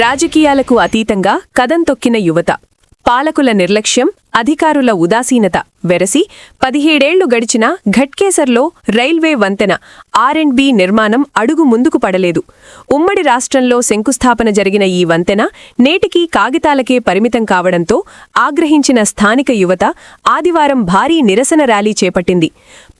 రాజకీయాలకు అతీతంగా కదం తొక్కిన యువత. పాలకుల నిర్లక్ష్యం అధికారుల ఉదాసీనత. వెరసి పదిహేడేళ్ళు గడిచిన ఘట్కేసర్లో రైల్వే వంతెన ఆర్ అండ్ బి నిర్మాణం అడుగు ముందుకు పడలేదు. ఉమ్మడి రాష్ట్రంలో శంకుస్థాపన జరిగిన ఈ వంతెన నేటికీ కాగితాలకే పరిమితం కావడంతో ఆగ్రహించిన స్థానిక యువత ఆదివారం భారీ నిరసన ర్యాలీ చేపట్టింది.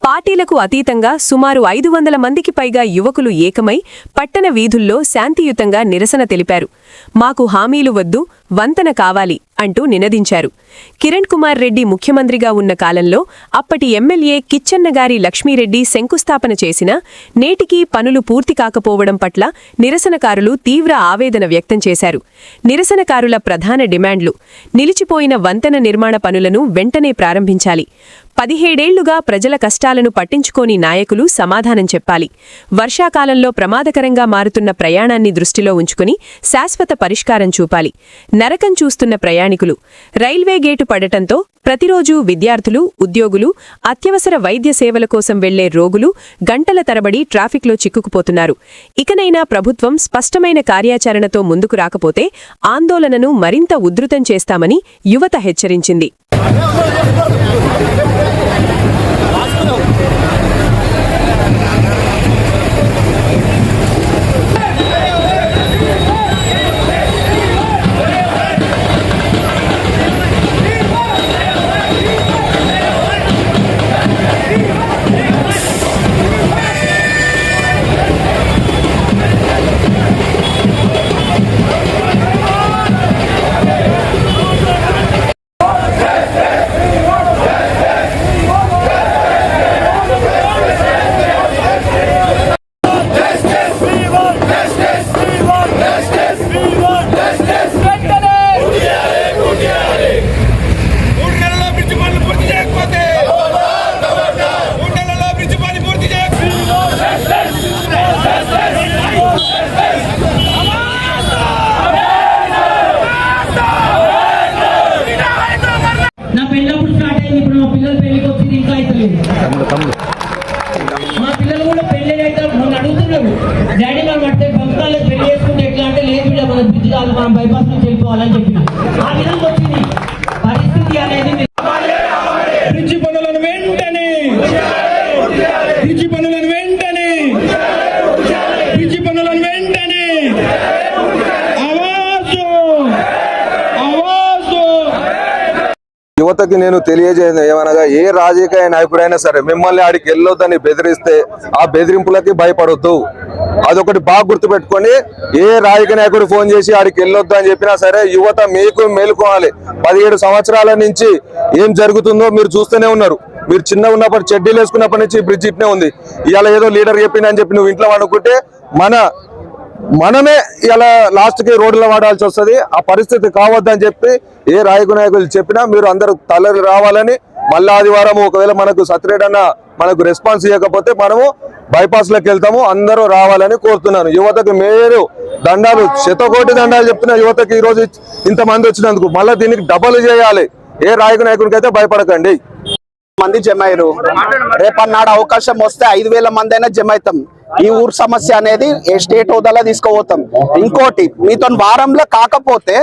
పార్టీలకు అతీతంగా సుమారు ఐదు వందల మందికి పైగా యువకులు ఏకమై పట్టణ వీధుల్లో శాంతియుతంగా నిరసన తెలిపారు. మాకు హామీలు వద్దు వంతెన కావాలి అంటూ నినదించారు. కిరణ్ కుమార్ రెడ్డి ముఖ్యమంత్రిగా ఉన్న కాలంలో అప్పటి ఎమ్మెల్యే కిచ్చన్నగారి లక్ష్మీరెడ్డి శంకుస్థాపన చేసిన నేటికీ పనులు పూర్తి కాకపోవడం పట్ల నిరసనకారులు తీవ్ర ఆవేదన వ్యక్తం చేశారు. నిరసనకారుల ప్రధాన డిమాండ్లు నిలిచిపోయిన వంతెన నిర్మాణ పనులను వెంటనే ప్రారంభించాలి. పదిహేడేళ్ళుగా ప్రజల కష్టాలను పట్టించుకోని నాయకులు సమాధానం చెప్పాలి. వర్షాకాలంలో ప్రమాదకరంగా మారుతున్న ప్రయాణాన్ని దృష్టిలో ఉంచుకుని శాశ్వత పరిష్కారం చూపాలి. నరకం చూస్తున్న ప్రయాణికులు. రైల్వే గేటు పడటంతో ప్రతిరోజూ విద్యార్థులు ఉద్యోగులు అత్యవసర వైద్య సేవల కోసం వెళ్ళే రోగులు గంటల తరబడి ట్రాఫిక్లో చిక్కుకుపోతున్నారు. ఇకనైనా ప్రభుత్వం స్పష్టమైన కార్యాచరణతో ముందుకు రాకపోతే ఆందోళనను మరింత ఉధృతం చేస్తామని యువత హెచ్చరించింది. బైపాస్ నుంచి వెళ్ళిపోవాలని చెప్పిన. ఆ విధంగా వచ్చింది. పరిస్థితి అనేది మీరు బ్రిడ్జి పనులను వెంటనే బ్రిడ్జి పనులను వెంటనే బ్రిడ్జి పనులను వెంటనే ఆవాజు ఆవాజు యువతకి నేను తెలియజేయదు ఏమనగా ఏ రాజకీయ నాయకుడైనా సరే మిమ్మల్ని ఆడికి వెళ్ళొద్దని బెదిరిస్తే ఆ బెదిరింపులకి భయపడొద్దు. అదొకటి బాగా గుర్తుపెట్టుకొని ఏ రాజకీయ నాయకుడు ఫోన్ చేసి ఆడికి వెళ్ళొద్దు అని చెప్పినా సరే యువత మీకు మేలుకోవాలి. పదిహేడు సంవత్సరాల నుంచి ఏం జరుగుతుందో మీరు చూస్తూనే ఉన్నారు. మీరు చిన్న ఉన్నప్పుడు చెడ్డీలు వేసుకున్నప్పటి నుంచి బ్రిడ్జ్ ఇట్నే ఉంది. ఇవాళ ఏదో లీడర్ చెప్పిందని చెప్పి నువ్వు ఇంట్లో అనుకుంటే మన మనమే ఇలా లాస్ట్కి వాడాల్సి వస్తుంది. ఆ పరిస్థితి కావద్దని చెప్పి ఏ రాయకు నాయకులు చెప్పినా మీరు అందరూ తలరి రావాలని మళ్ళా ఆదివారం ఒకవేళ మనకు సత్రేట్ అన్న మనకు రెస్పాన్స్ ఇవ్వకపోతే మనము బైపాస్లోకి వెళ్తాము అందరూ రావాలని కోరుతున్నాను. యువతకు మేరు దండాలు శతకోటి దండాలు చెప్తున్న యువతకి ఈ రోజు ఇంత మంది వచ్చినందుకు మళ్ళీ దీనికి డబల్ చేయాలి. ఏ రాయకు నాయకునికి అయితే భయపడకండి. మంది జమ అయ్యారు రేపన్నాడు అవకాశం వస్తే ఐదు వేల మంది అయినా జమ అవుతాం ఈ ఊరు సమస్య అనేది ఏ స్టేట్ హోదాలో తీసుకుపోతాం. ఇంకోటి మీతో వారంలో కాకపోతే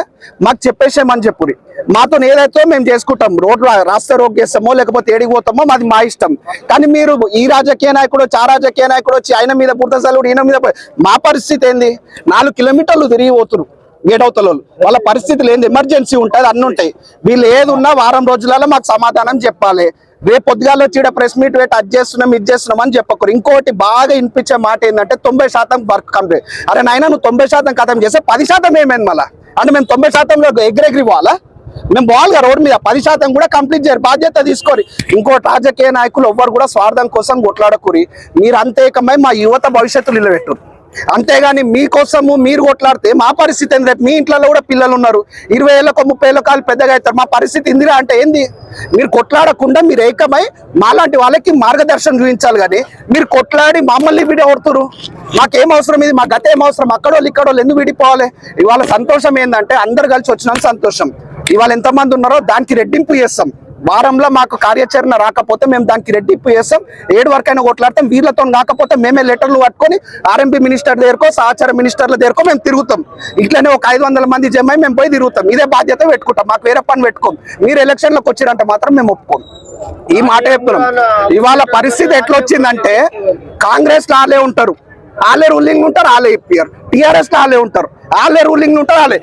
మాకు చెప్పేసేమని చెప్పురి. మాతో ఏదైతే మేము చేసుకుంటాం రోడ్లు రాస్తా రోగ్ చేస్తామో లేకపోతే ఏడికి పోతామో మాది మా ఇష్టం. కానీ మీరు ఈ రాజకీయ నాయకుడు వచ్చి ఆ రాజకీయ నాయకుడు వచ్చి ఆయన మీద పుట్టసలుడు ఈయన మీద మా పరిస్థితి ఏంది? నాలుగు కిలోమీటర్లు తిరిగి పోతురు గేటవతల వాళ్ళ పరిస్థితులు ఏంది? ఎమర్జెన్సీ ఉంటుంది అన్ని ఉంటాయి. వీళ్ళు ఏది ఉన్నా వారం రోజులలో మాకు సమాధానం చెప్పాలి. రేపు పొద్దుగాల వచ్చి ప్రెస్ మీట్ పెట్టి అది చేస్తున్నాం ఇది చేస్తున్నాం అని చెప్పకూరు ఇంకోటి బాగా వినిపించే మాట ఏంటంటే తొంభై శాతం వర్క్ కంప్లీట్. అరే నాయన నువ్వు తొంభై శాతం ఖతం చేస్తే పది శాతం ఏమైంది మళ్ళా? అంటే మేము తొంభై శాతంలో ఎగ్రెగ్రి పోవాలా? మేము పోవాలిగా రోడ్ మీద. పది శాతం కూడా కంప్లీట్ చేయరు. బాధ్యత తీసుకోరి. ఇంకోటి రాజకీయ నాయకులు ఎవ్వరు కూడా స్వార్థం కోసం కొట్లాడకూరి మీరు అంతేకమై మా యువత భవిష్యత్తు నిలబెట్టురు అంతేగాని మీకోసము మీరు కొట్లాడితే మా పరిస్థితి ఏంది రేపు మీ ఇంట్లో కూడా పిల్లలు ఉన్నారు. ఇరవై ఏళ్ళకో ముప్పై ఏళ్ళ కాలు పెద్దగా అవుతారు. మా పరిస్థితి ఇందిరా అంటే ఏంది? మీరు కొట్లాడకుండా మీరు ఏకమై మాలాంటి వాళ్ళకి మార్గదర్శనం చూపించాలి కానీ మీరు కొట్లాడి మమ్మల్ని విడగొడుతురు మాకేం అవసరం ఇది? మా గత ఏం అవసరం? అక్కడోళ్ళు ఇక్కడోళ్ళు ఎందుకు విడిపోవాలి? ఇవాళ సంతోషం ఏంటంటే అందరు కలిసి వచ్చినాం సంతోషం. ఇవాళ ఎంతమంది ఉన్నారో దానికి రెట్టింపు చేస్తాం. వారంలో మాకు కార్యాచరణ రాకపోతే మేము దానికి రెడ్డిప్పు చేస్తాం. ఏడు వరకైనా కొట్లాడతాం. వీళ్ళతో కాకపోతే మేమే లెటర్లు పట్టుకొని ఆర్ఎంపీ మినిస్టర్ దగ్గరకో సహచార మినిస్టర్ల దగ్గరకో మేము తిరుగుతాం. ఇట్లనే ఒక ఐదు వందల మంది జమై మేము పోయి తిరుగుతాం. ఇదే బాధ్యత పెట్టుకుంటాం. మాకు వేరే పని పెట్టుకోం. మీరు ఎలక్షన్లకు వచ్చిరంటే మాత్రం మేము ఒప్పుకోం. ఈ మాట చెప్తున్నాం. ఇవాళ పరిస్థితి ఎట్లొచ్చిందంటే కాంగ్రెస్ లాలే ఉంటారు. వాళ్ళే రూలింగ్ ఉంటారు వాళ్ళే ఇప్పారు టీఆర్ఎస్ వాళ్ళే ఉంటారు. వాళ్ళే రూలింగ్ ఉంటారు వాళ్ళే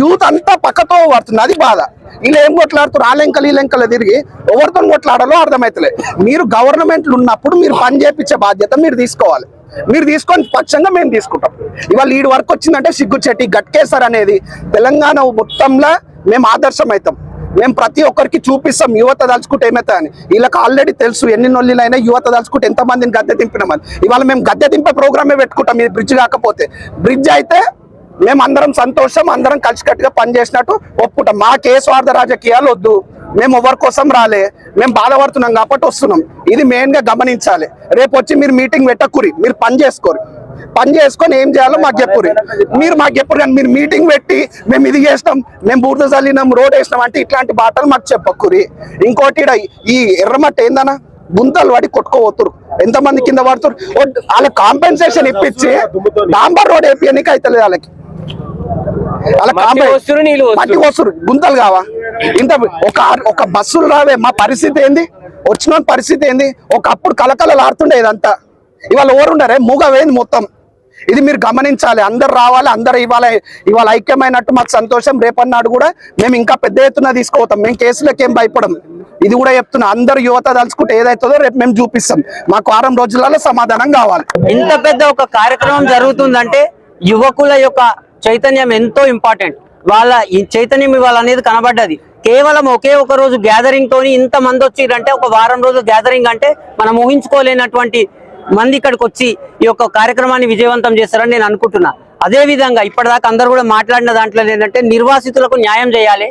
యూత్ అంతా పక్కతో పడుతుంది అది బాధ. వీళ్ళు ఏం కొట్లాడుతారు ఆలెంకలు ఈలెంకలు ఈ తిరిగి ఎవరితో కొట్లాడాలో అర్థమవుతలే మీరు గవర్నమెంట్లు ఉన్నప్పుడు మీరు పని చేపించే బాధ్యత మీరు తీసుకోవాలి. మీరు తీసుకొని పక్షంగా మేము తీసుకుంటాం. ఇవాళ ఈడు వరకు వచ్చిందంటే సిగ్గుచెట్టి గట్కేసర్ అనేది తెలంగాణ మొత్తంలో మేము ఆదర్శం అవుతాం మేము ప్రతి ఒక్కరికి చూపిస్తాం యువత దలుచుకుంటే ఏమైతే అని. వీళ్ళకి ఆల్రెడీ తెలుసు ఎన్ని నొల్లిలైనా యువత దలుచుకుంటే ఎంత మందిని గద్దె దింపినామని ఇవాళ మేము గద్దె దింపే ప్రోగ్రామే పెట్టుకుంటాం ఇది బ్రిడ్జ్ కాకపోతే. బ్రిడ్జ్ అయితే మేము అందరం సంతోషం అందరం కలిసికట్టుగా పనిచేసినట్టు ఒప్పుకుంటాం. మా ఏ స్వార్థ రాజకీయాలు వద్దు. మేము ఎవరి కోసం రాలే. మేము బాధపడుతున్నాం కాబట్టి వస్తున్నాం. ఇది మెయిన్గా గమనించాలి. రేపు వచ్చి మీరు మీటింగ్ పెట్టకురి. మీరు పని చేసుకోరు. పని చేసుకొని ఏం చేయాలో మాకు చెప్పురి మీరు మాకు చెప్పురు కానీ మీరు మీటింగ్ పెట్టి మేము ఇది చేస్తాం మేము బూర్ద చల్లినాం రోడ్ వేసినాం అంటే ఇట్లాంటి బాటలు మాకు చెప్పకురి ఇంకోటి ఈ ఎర్రమట్టి ఏందన్నా? గుంతలు పడి కొట్టుకోపోతురు ఎంతమంది కింద పడుతురు వాళ్ళ కాంపెన్సేషన్ ఇప్పించి డాంబర్ రోడ్ వేపియనికి అవుతలేదు వాళ్ళకి. మట్టి వస్తురు గుంతలు కావా? ఇంత ఒక ఒక బస్సులు రావే. మా పరిస్థితి ఏంది? వచ్చిన పరిస్థితి ఏంది? ఒకప్పుడు కలకలలు ఆడుతుండే ఇదంతా. ఇవాళ ఎవరుండరే? మూగవేంది మొత్తం. ఇది మీరు గమనించాలి. అందరు రావాలి అందరు ఇవాళ ఇవాళ ఐక్యమైనట్టు మాకు సంతోషం. రేపన్నాడు కూడా మేము ఇంకా పెద్ద ఎత్తున తీసుకుపోతాం. మేము కేసులకు ఏం భయపడం. ఇది కూడా చెప్తున్నా. అందరు యువత తలుచుకుంటే ఏదైతుందో రేపు మేము చూపిస్తాం. మాకు వారం రోజులలో సమాధానం కావాలి. ఇంత పెద్ద ఒక కార్యక్రమం జరుగుతుందంటే యువకుల యొక్క చైతన్యం ఎంతో ఇంపార్టెంట్. వాళ్ళ ఈ చైతన్యం ఇవాళ అనేది కనబడ్డది. కేవలం ఒకే ఒక రోజు గ్యాదరింగ్ తోని ఇంత మంది వచ్చిరంటే ఒక వారం రోజులు గ్యాదరింగ్ అంటే మనం ఊహించుకోలేనటువంటి మంది ఇక్కడికి వచ్చి ఈ యొక్క కార్యక్రమాన్ని విజయవంతం చేస్తారని నేను అనుకుంటున్నా. అదే విధంగా ఇప్పటిదాకా అందరూ కూడా మాట్లాడిన దాంట్లో ఏంటంటే నిర్వాసితులకు న్యాయం చేయాలి.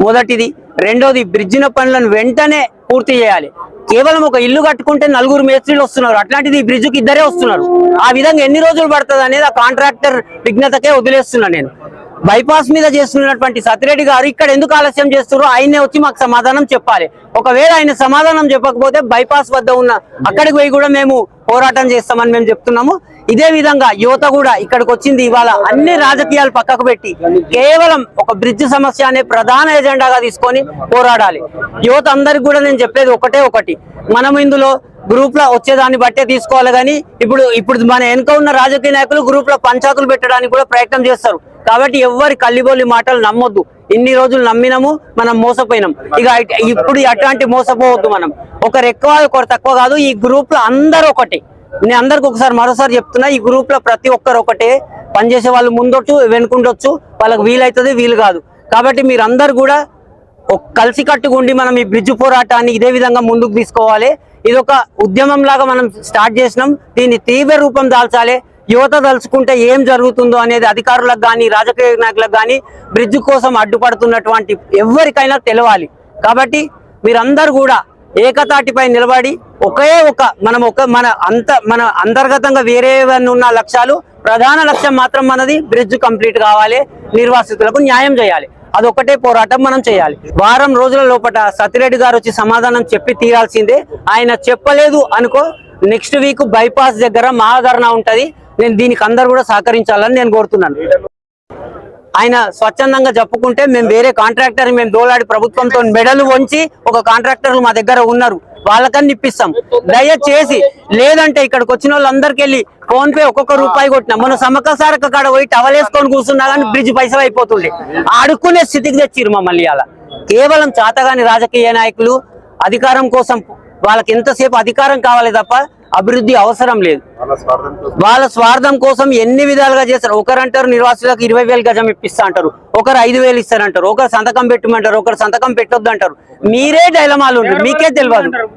మొదటిది. రెండోది బ్రిడ్జిన పనులను వెంటనే పూర్తి చేయాలి. కేవలం ఒక ఇల్లు కట్టుకుంటే నలుగురు మేస్త్రీలు వస్తున్నారు. అట్లాంటిది ఈ బ్రిడ్జ్కి ఇద్దరే వస్తున్నారు. ఆ విధంగా ఎన్ని రోజులు పడుతుంది అనేది ఆ కాంట్రాక్టర్ విఘ్నతకే వదిలేస్తున్నా నేను. బైపాస్ మీద చేస్తున్నటువంటి సత్యరెడ్డి గారు ఇక్కడ ఎందుకు ఆలస్యం చేస్తారో ఆయనే వచ్చి మాకు సమాధానం చెప్పాలి. ఒకవేళ ఆయన సమాధానం చెప్పకపోతే బైపాస్ వద్ద ఉన్న అక్కడికి పోయి కూడా మేము పోరాటం చేస్తామని మేము చెప్తున్నాము. ఇదే విధంగా యువత కూడా ఇక్కడికి వచ్చింది. ఇవాళ అన్ని రాజకీయాలు పక్కకు పెట్టి కేవలం ఒక బ్రిడ్జ్ సమస్య అనే ప్రధాన ఎజెండాగా తీసుకొని పోరాడాలి. యువత అందరికి కూడా నేను చెప్పేది ఒకటే ఒకటి. మనం ఇందులో గ్రూప్లో వచ్చేదాన్ని బట్టే తీసుకోవాలి కానీ ఇప్పుడు ఇప్పుడు మన వెనుక ఉన్న రాజకీయ నాయకులు గ్రూప్లో పంచాయతీలు పెట్టడానికి కూడా ప్రయత్నం చేస్తారు. కాబట్టి ఎవ్వరి కల్లిబోలి మాటలు నమ్మొద్దు. ఇన్ని రోజులు నమ్మినాము మనం మోసపోయినాం. ఇక ఇప్పుడు అట్లాంటి మోసపోవద్దు మనం. ఒకరు ఎక్కువ ఒకరు తక్కువ కాదు ఈ గ్రూప్లో అందరూ ఒకటి. నేను అందరికి ఒకసారి మరోసారి చెప్తున్నా ఈ గ్రూప్లో ప్రతి ఒక్కరు ఒకటే. పనిచేసే వాళ్ళు ముందొచ్చు వెనుకుండొచ్చు. వాళ్ళకి వీలైతుంది వీలు కాదు. కాబట్టి మీరందరూ కూడా కలిసి కట్టుకుండి మనం ఈ బ్రిడ్జ్ పోరాటాన్ని ఇదే విధంగా ముందుకు తీసుకోవాలి. ఇది ఒక ఉద్యమం లాగా మనం స్టార్ట్ చేసినాం. దీన్ని తీవ్ర రూపం దాల్చాలి. యువత తలుచుకుంటే ఏం జరుగుతుందో అనేది అధికారులకు కానీ రాజకీయ నాయకులకు కానీ బ్రిడ్జ్ కోసం అడ్డుపడుతున్నటువంటి ఎవరికైనా తెలవాలి. కాబట్టి మీరందరూ కూడా ఏకతాటిపై నిలబడి ఒకే ఒక మనం ఒక మన అంత మన అంతర్గతంగా వేరే ఉన్న లక్ష్యాలు ప్రధాన లక్ష్యం మాత్రం మనది బ్రిడ్జ్ కంప్లీట్ కావాలి నిర్వాసితులకు న్యాయం చేయాలి. అదొకటే పోరాటం మనం చేయాలి. వారం రోజుల లోపల సతిరెడ్డి గారు వచ్చి సమాధానం చెప్పి తీరాల్సిందే. ఆయన చెప్పలేదు అనుకో నెక్స్ట్ వీక్ బైపాస్ దగ్గర మహాధరణ ఉంటది. నేను దీనికి అందరు కూడా సహకరించాలని నేను కోరుతున్నాను. ఆయన స్వచ్ఛందంగా చెప్పుకుంటే మేము వేరే కాంట్రాక్టర్ మేము దోలాడి ప్రభుత్వంతో మెడలు వంచి ఒక కాంట్రాక్టర్లు మా దగ్గర ఉన్నారు. వాళ్ళకని ఇప్పిస్తాం. దయచేసి లేదంటే ఇక్కడికి వచ్చిన వాళ్ళందరికి వెళ్ళి ఫోన్ పే ఒక్కొక్క రూపాయి కొట్టినా. మన సమక సారక కాడ పోయి టవలేసుకొని కూర్చున్నా కానీ బ్రిడ్జ్ పైసలు అయిపోతుండే. ఆడుకునే స్థితికి తెచ్చిరు మమ్మల్ని అలా కేవలం చాతగాని రాజకీయ నాయకులు అధికారం కోసం వాళ్ళకి ఎంతసేపు అధికారం కావాలి తప్ప అభివృద్ధి అవసరం లేదు. వాళ్ళ స్వార్థం కోసం. ఎన్ని విధాలుగా చేస్తారు? ఒకరు అంటారు నిర్వాసులకు ఇరవై వేలు గజం ఇప్పిస్తా అంటారు. ఒకరు ఐదు వేలు ఇస్తారంటారు. ఒకరు సంతకం పెట్టమంటారు. ఒకరు సంతకం పెట్టొద్దు అంటారు మీరే డైలమాలు ఉంటారు మీకే తెలియదు.